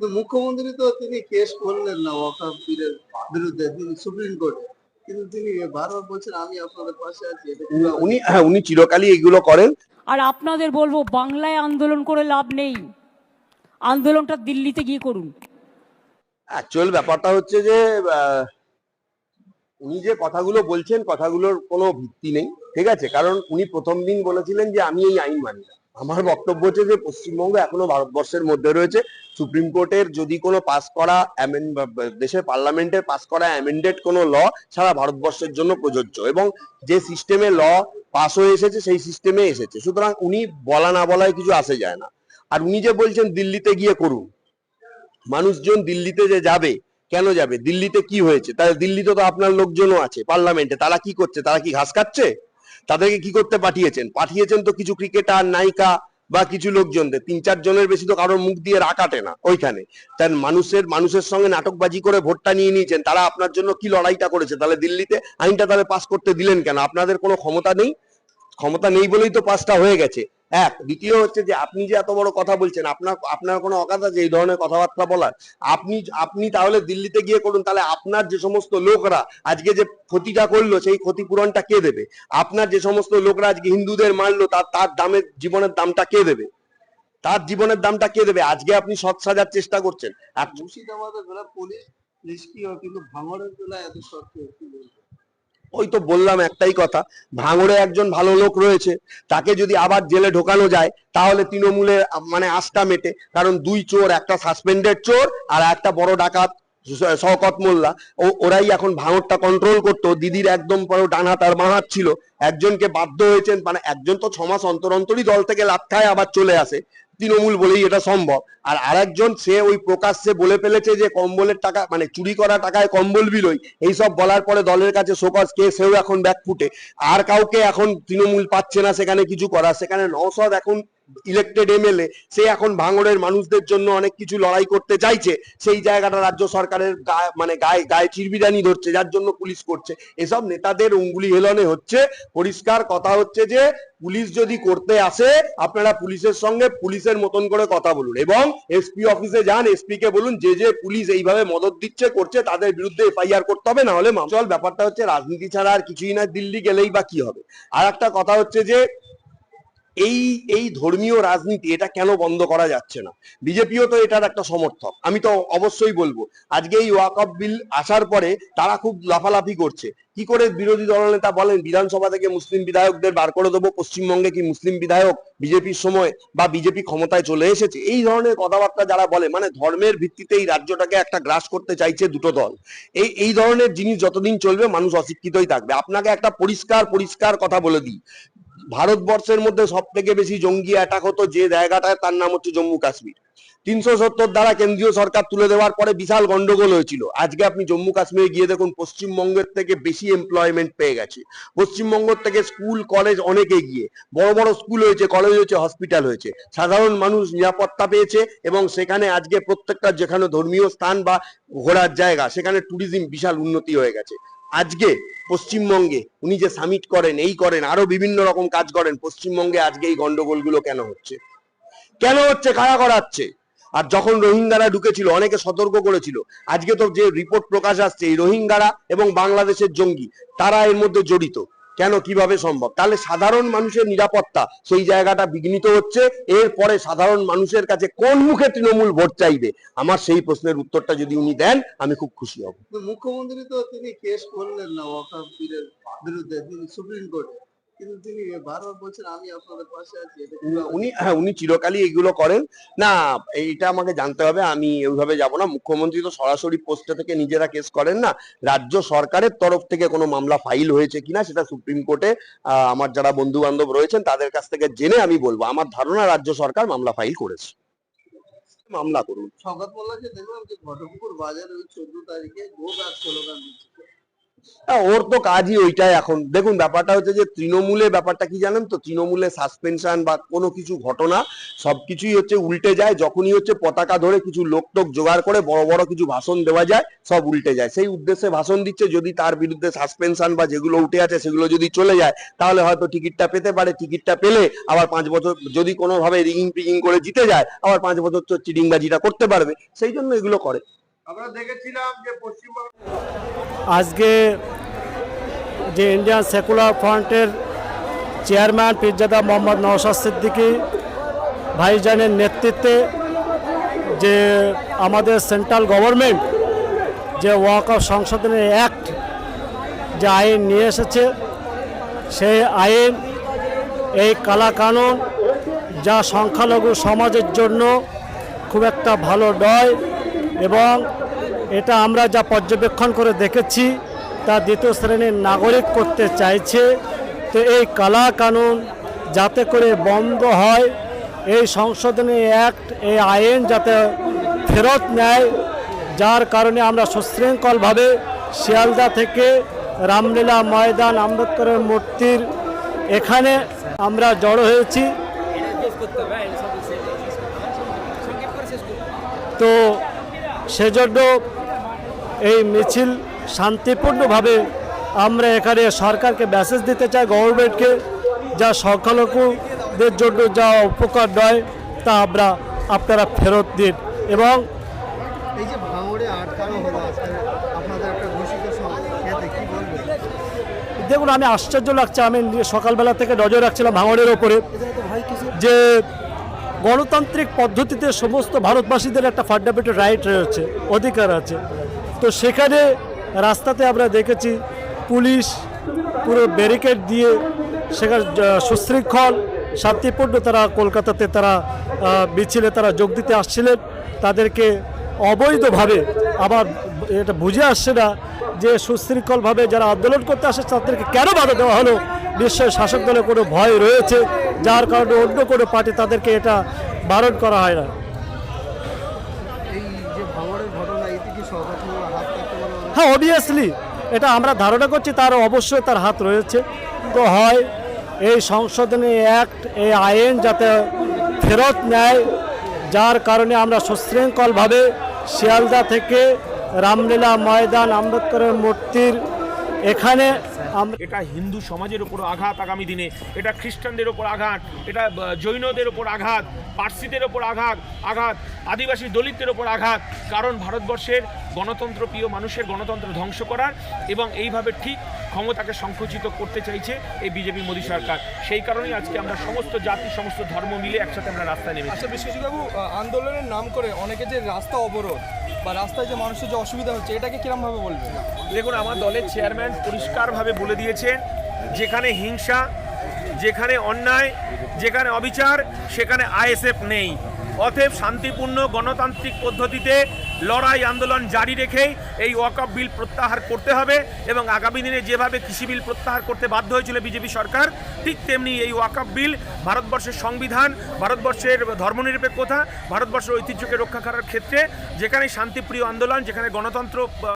মুখ্যমন্ত্রী তো তিনি কেস করলেন না ওয়াকাফ বিরুদ্ধে তিনি সুপ্রিম কোর্টে। কিন্তু তিনি বারবার বলছেন আমি আপনাদের পাশে আছি উনি- উনি হ্যাঁ উনি চিরকালই এগুলো করেন। আর আপনাদের বলব বাংলায় আন্দোলন করে লাভ নেই। আন্দোলনটা দিল্লিতে গিয়ে করুন। অ্যাকচুয়াল ব্যাপারটা হচ্ছে যে আহ, উনি যে কথাগুলো বলছেন কথাগুলোর কোনো ভিত্তি নেই ঠিক আছে? কারণ উনি প্রথম দিন বলেছিলেন যে আমি এই আইন মানি না। আমার বক্তব্য হচ্ছে যে পশ্চিমবঙ্গ এখনও ভারতবর্ষের মধ্যে রয়েছে। সুপ্রিম কোর্টের যদি কোনো পাস করা দেশের পার্লামেন্টের পাস করা অ্যামেন্ডেড কোনো ল সারা ভারতবর্ষের জন্য প্রযোজ্য এবং যে সিস্টেমে ল পাস হয়ে এসেছে সেই সিস্টেমে এসেছে। সুতরাং উনি বলা না বলায় কিছু আসে যায় না। আর উনি যে বলছেন দিল্লিতে গিয়ে করুন। মানুষজন দিল্লিতে যে যাবে, কেন যাবে? দিল্লিতে কি হয়েছে? তাহলে দিল্লিতে তো আপনার লোকজনও আছে পার্লামেন্টে তারা কি করছে? তারা কি ঘাস খাচ্ছে? তাদেরকে কি করতে পাঠিয়েছেন? পাঠিয়েছেন তো কিছু ক্রিকেটার, নায়িকা বা কিছু লোকজনদের। তিন, চার জনের বেশি তো কারোর মুখ দিয়ে রাখাটে না ওইখানে। তার মানুষের মানুষের সঙ্গে নাটকবাজি করে ভোটটা নিয়ে নিয়েছেন। তারা আপনার জন্য কি লড়াইটা করেছে? তাহলে দিল্লিতে আইনটা তাহলে পাস করতে দিলেন কেন? আপনাদের কোনো ক্ষমতা নেই? ক্ষমতা নেই বলেই তো পাসটা হয়ে গেছে। এক, দ্বিতীয় হচ্ছে যে আপনি যে এত বড় কথা বলছেন, আপনার আপনার কোনো অকাত আছে এই ধরনের কথাবার্তা বলার? আপনি আপনি তাহলে দিল্লিতে গিয়ে করুন, তাহলে আপনার যে সমস্ত লোকরা আজকে যে ক্ষতিটা করল, সেই ক্ষতিপূরণটা কে দেবে? আপনার যে সমস্ত লোকরা আজকে হিন্দুদের মারলো, তার তার দামের, জীবনের দামটা কে দেবে? তার জীবনের দামটা কে দেবে? আজকে আপনি সৎ সাজার চেষ্টা করছেন। মুর্শিদাবাদের বেলা পুলিশ নিষ্ক্রিয়, কিন্তু ভাঙড়ের বেলা এত বলব? ওই তো বললাম একটাই কথা, ভাঙড়ে একজন ভালো লোক রয়েছে, তাকে যদি আবার জেলে ঢোকানো যায়, তাহলে তৃণমূলের মানে আস্থা মেটে, কারণ দুই চোর, একটা সাসপেন্ডেড চোর আর একটা বড় ডাকাত শওকত মোল্লা, ও, ওরাই এখন ভাঙড়টা কন্ট্রোল করতো, দিদির একদম বড় ডান হাত আর বাঁ ছিল, একজনকে বাধ্য হয়েছেন মানে একজন তো ছমাস অন্তর অন্তরই দল থেকে লাভ খায় আবার চলে আসে তৃণমূল বলেই এটা সম্ভব। আর আরেকজন, সে ওই প্রকাশ্যে বলে ফেলেছে যে কম্বলের টাকা মানে চুরি করা টাকায় কম্বল বিলোই এইসব বলার পরে দলের কাছে শোকজ, কে সেও এখন ব্যাক ফুটে? আর কাউকে এখন তৃণমূল পাচ্ছে না সেখানে কিছু করার। সেখানে নওসদ এখন ইলেক্টেড এমএলএ সে এখন ভাঙড়ের মানুষদের জন্য অনেক কিছু লড়াই করতে চাইছে। সেই জায়গাটা রাজ্য সরকারের মানে গায়ে গায়ে চিরবিরানি ধরছে, যার জন্য পুলিশ করছে। এসব নেতাদের অঙ্গুলি হেলনে হচ্ছে। পরিষ্কার কথা হচ্ছে যে, পুলিশ যদি করতে আসে, আপনারা পুলিশের সঙ্গে পুলিশের মতন করে কথা বলুন। এবং এসপি অফিসে যান এসপি কে বলুন, যে যে পুলিশ এইভাবে মদত দিচ্ছে, করছে, তাদের বিরুদ্ধে এফআইআর করতে হবে না হলে ব্যাপারটা হচ্ছে রাজনীতি ছাড়া আর কিছুই না, দিল্লি গেলেই বা কি হবে। আর একটা কথা হচ্ছে যে এই এই ধর্মীয় রাজনীতি এটা কেন বন্ধ করা যাচ্ছে না? বিজেপিও তো এটার একটা সমর্থক। আমি তো অবশ্যই বলব, আজকে এই ওয়াকআপ বিল আসার পরে তারা খুব লাফালাফি করছে। কি করে বিরোধী দলনেতা বলেন, বিধানসভা থেকে মুসলিম বিধায়কদের বার করে দেবো, পশ্চিমবঙ্গে কি মুসলিম বিধায়ক বিজেপির সময় বা বিজেপি ক্ষমতায় চলে এসেছে? এই ধরনের কথাবার্তা যারা বলে মানে ধর্মের ভিত্তিতে এই রাজ্যটাকে একটা গ্রাস করতে চাইছে দুটো দল। এই এই ধরনের জিনিস যতদিন চলবে মানুষ অশিক্ষিতই থাকবে। আপনাকে একটা পরিষ্কার পরিষ্কার কথা বলে দিই। ভারতবর্ষের মধ্যে সব থেকে বেশি জঙ্গি অ্যাটাক হতো যে জায়গাটায়, তার নাম হচ্ছে জম্মু কাশ্মীর। তিনশো সত্তর দ্বারা কেন্দ্রীয় সরকার তুলে দেওয়ার পরে বিশাল গন্ডগোল হয়েছিল। আজকে আপনি জম্মু কাশ্মীরে গিয়ে দেখুন, পশ্চিমবঙ্গের থেকে বেশি এমপ্লয়মেন্ট পেয়ে গেছে। পশ্চিমবঙ্গ থেকে স্কুল কলেজ অনেক এগিয়ে। বড় বড় স্কুল হয়েছে কলেজ হয়েছে হসপিটাল হয়েছে। সাধারণ মানুষ নিরাপত্তা পেয়েছে এবং সেখানে আজকে প্রত্যেকটা যেখানে ধর্মীয় স্থান বা ঘোরার জায়গা, সেখানে ট্যুরিজম বিশাল উন্নতি হয়ে গেছে। আজকে পশ্চিমবঙ্গে উনি যে সামিট করেন, এই করেন, আরও বিভিন্ন রকম কাজ করেন, পশ্চিমবঙ্গে আজকে এই গন্ডগোলগুলো কেন হচ্ছে? কেন হচ্ছে? কারা করাচ্ছে? আর যখন রোহিঙ্গারা ঢুকেছিল, অনেকে সতর্ক করেছিল, আজকে তো যে রিপোর্ট প্রকাশ আসছে, এই রোহিঙ্গারা এবং বাংলাদেশের জঙ্গি, তারা এর মধ্যে জড়িত। কেন, কীভাবে সম্ভব? তাহলে সাধারণ মানুষের নিরাপত্তা, সেই জায়গাটা বিঘ্নিত হচ্ছে। এরপরে সাধারণ মানুষের কাছে কোন মুখে তৃণমূল ভোট চাইবে? আমার সেই প্রশ্নের উত্তরটা যদি উনি দেন, আমি খুব খুশি হব। মুখ্যমন্ত্রী তো তিনি কেস করলেন না বিরুদ্ধে সুপ্রিম কোর্টে। কিন্তু তিনি বারবার বলছেন আমি আপনাদের পাশে আছি উনি হ্যাঁ উনি চিরকালই এগুলো করেন। না এইটা আমাকে জানতে হবে আমি ওইভাবে যাব না। মুখ্যমন্ত্রী তো সরাসরি পোস্টে থেকে নিজেরা কেস করেন না। রাজ্য সরকারের তরফ থেকে কোনো মামলা ফাইল হয়েছে কিনা সেটা সুপ্রিম কোর্টে আহ, আমার যারা বন্ধু বান্ধব রয়েছেন তাদের কাছ থেকে জেনে আমি বলব। আমার ধারণা রাজ্য সরকার মামলা ফাইল করেছে। মামলা করুন। মোল্লাকে দেখলাম যে ঘটকপুর বাজারে ওই চোদ্দ তারিখে গো ব্যাগ স্লোগান দিচ্ছে। ওর তো কাজই ওইটাই এখন। দেখুন, ব্যাপারটা হচ্ছে যে তৃণমূলে ব্যাপারটা কি জানেন তো? তৃণমূলে সাসপেনশন বা কোনো কিছু ঘটনা, সবকিছুই হচ্ছে উল্টে যায়। যখনই হচ্ছে পতাকা ধরে কিছু লোক টোক জোগাড় করে বড় বড় কিছু ভাষণ দেওয়া যায়, সব উল্টে যায়। সেই উদ্দেশ্যে ভাষণ দিচ্ছে, যদি তার বিরুদ্ধে সাসপেনশন বা যেগুলো উঠে আছে, সেগুলো যদি চলে যায়, তাহলে হয়তো টিকিটটা পেতে পারে। টিকিটটা পেলে আবার পাঁচ বছর, যদি কোনোভাবে রিগিং পিগিং করে জিতে যায়, আবার পাঁচ বছর তো চিটিংবাজিটা করতে পারবে। সেই জন্য এগুলো করে। আমরা দেখেছিলাম যে আজকে যে ইন্ডিয়ান সেকুলার ফ্রন্টের চেয়ারম্যান পীরজাদা মোহাম্মদ নওশাদ সিদ্দিকী ভাইজানের নেতৃত্বে যে আমাদের সেন্ট্রাল গভর্নমেন্ট যে ওয়াক অফ সংশোধনী অ্যাক্ট যে আইন নিয়ে এসেছে, সেই আইন, এই কালা কানুন যা সংখ্যালঘু সমাজের জন্য খুব একটা ভালো নয়। এবং এটা আমরা যা পর্যবেক্ষণ করে দেখেছি, তা দ্বিতীয় শ্রেণির নাগরিক করতে চাইছে। তো এই কালা কানুন যাতে করে বন্ধ হয়, এই সংশোধনী অ্যাক্ট, এই আইন যাতে ফেরত নেয়, যার কারণে আমরা সুশৃঙ্খলভাবে শিয়ালদা থেকে রামলীলা ময়দান, আম্বেদকরের মূর্তির এখানে আমরা জড়ো হয়েছি। তো সেজন্য এই মিছিল শান্তিপূর্ণভাবে আমরা এখানে সরকারকে মেসেজ দিতে চাই গভর্নমেন্টকে যা সংখ্যালঘুদের জন্য যা উপকার নয় তা আমরা আপনারা ফেরত দিন। এবং এই যে ভাঙড়ে আটকানো হলো আপনাদের একটা ঘোষিত কি বলবেন? দেখুন আমি আশ্চর্য লাগছে আমি সকালবেলা থেকে নজর রাখছিলাম ভাঙড়ের ওপরে। যে গণতান্ত্রিক পদ্ধতিতে সমস্ত ভারতবাসীদের একটা ফান্ডামেন্টাল রাইট রয়েছে, অধিকার আছে। তো সেখানে রাস্তাতে আমরা দেখেছি পুলিশ পুরো ব্যারিকেড দিয়ে সেখানে সুশৃঙ্খল, শান্তিপূর্ণ তারা কলকাতাতে তারা মিছিলে তারা যোগ দিতে আসছিলেন। তাদেরকে অবৈধভাবে আবার এটা বুঝে আসছে না যে সুশৃঙ্খলভাবে যারা আন্দোলন করতে আসে তাদেরকে কেন বাধা দেওয়া হলো? নিশ্চয় শাসক দলের কোনো ভয় রয়েছে। যার কারণে অন্য কোনো পার্টি তাদেরকে এটা বারণ করা হয় না। হ্যাঁ অবভিয়াসলি এটা আমরা ধারণা করছি তার অবশ্যই তার হাত রয়েছে। তো হয় এই সংশোধনী অ্যাক্ট এই আইন যাতে ফেরত নেয় যার কারণে আমরা সুশৃঙ্খলভাবে শিয়ালদা থেকে রামলীলা ময়দান আম্বেদকরের মূর্তির এখানে এটা হিন্দু সমাজের ওপর আঘাত আগামী দিনে, এটা খ্রিস্টানদের ওপর আঘাত, এটা জৈনদের ওপর আঘাত, পার্সিদের ওপর আঘাত আঘাত, আদিবাসী দলিতদের ওপর আঘাত। কারণ ভারতবর্ষের গণতন্ত্র প্রিয় মানুষের গণতন্ত্র ধ্বংস করার এবং এইভাবে ঠিক ক্ষমতাকে সংকুচিত করতে চাইছে এই বিজেপি মোদী সরকার। সেই কারণেই আজকে আমরা সমস্ত জাতি সমস্ত ধর্ম মিলে একসাথে আমরা রাস্তায় নেমেছি। আচ্ছা বিশ্বজিৎবাবু আন্দোলনের নাম করে অনেকে যে রাস্তা অবরোধ বা রাস্তায় যে মানুষের যে অসুবিধা হচ্ছে এটাকে কিরমভাবে বলবেন? দেখুন আমার দলের চেয়ারম্যান পরিষ্কারভাবে বলে দিয়েছেন যেখানে হিংসা যেখানে অন্যায় যেখানে অবিচার সেখানে আইএসএফ নেই। অতএব শান্তিপূর্ণ গণতান্ত্রিক পদ্ধতিতে লড়াই আন্দোলন জারি রেখেই এই ওয়াকআপ বিল প্রত্যাহার করতে হবে এবং আগামী দিনে যেভাবে কৃষি বিল প্রত্যাহার করতে বাধ্য হয়েছিল বিজেপি সরকার, ঠিক তেমনি এই ওয়াকআপ বিল ভারতবর্ষের সংবিধান, ভারতবর্ষের ধর্মনিরপেক্ষতা, ভারতবর্ষের ঐতিহ্যকে রক্ষা করার ক্ষেত্রে যেখানে শান্তিপ্রিয় আন্দোলন, যেখানে গণতন্ত্র